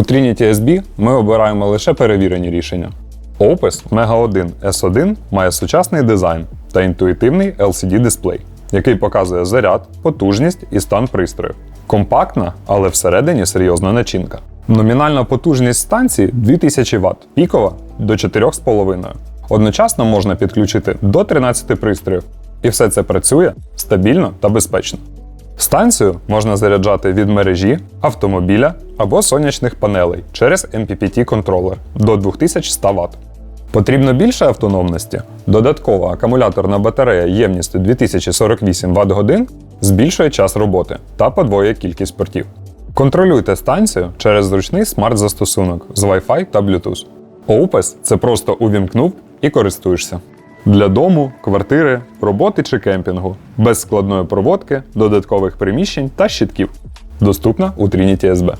У Trinity SB ми обираємо лише перевірені рішення. Opus Mega 1 S1 має сучасний дизайн та інтуїтивний LCD-дисплей, який показує заряд, потужність і стан пристрою. Компактна, але всередині серйозна начинка. Номінальна потужність станції 2000 Вт, пікова до 4,5. Одночасно можна підключити до 13 пристроїв, і все це працює стабільно та безпечно. Станцію можна заряджати від мережі, автомобіля або сонячних панелей через MPPT-контролер до 2100 Вт. Потрібно більше автономності. Додаткова акумуляторна батарея ємністю 2048 Вт годин збільшує час роботи та подвоює кількість портів. Контролюйте станцію через зручний смарт-застосунок з Wi-Fi та Bluetooth. Opus – це просто увімкнув і користуєшся. Для дому, квартири, роботи чи кемпінгу, без складної проводки, додаткових приміщень та щитків. Доступна у Trinity SB.